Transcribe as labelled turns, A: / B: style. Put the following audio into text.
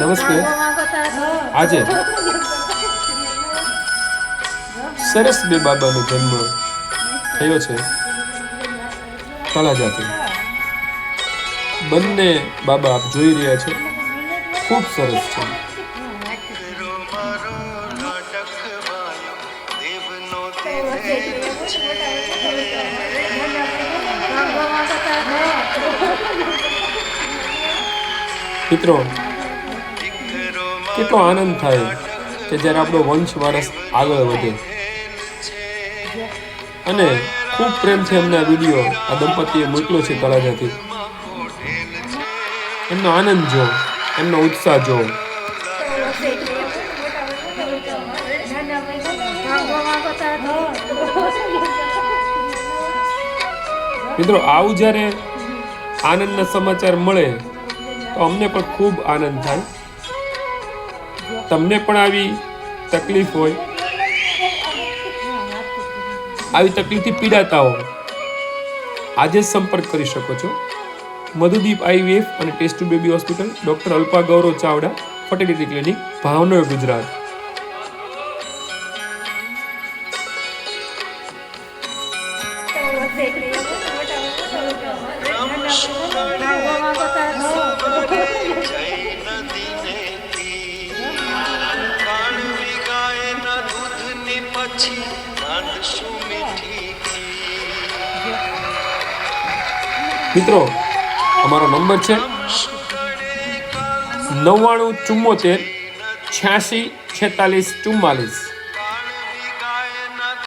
A: નમસ્તે. આજે. સરસ બે બાબાનો જન્મ થયો છે. તળાજાથી. બંને બાબા આપ જોઈ રહ્યા છે. ખૂબ સરસ છે. મિત્રો કેટલો આનંદ થાય કે જ્યારે આપણો વંશ વારસ આગળ વધે. અને ખૂબ પ્રેમથી એમને આ વીડિયો આ દંપતીએ મોકલ્યો છે તળાજાથી. એમનો આનંદ જો, એમનો ઉત્સાહ જો. મિત્રો, આવું જ્યારે આનંદના સમાચાર મળે, તો અમને પણ ખૂબ આનંદ થાય. તમને પણ આવી તકલીફ હોય, આવી તકલીફથી પીડાતા હો આજે સંપર્ક કરી શકો છો. મધુદીપ આઈવીએફ અને test tube baby hospital doctor Alpa Gaurav Chavda, fertility clinic, Bhavnagar, Gujarat.
B: પછી
A: મિત્રો અમારો નંબર છે નવ્વાણું ચુમ્મોતેર છ્યાસી છેતાલીસ ચુમ્માલીસ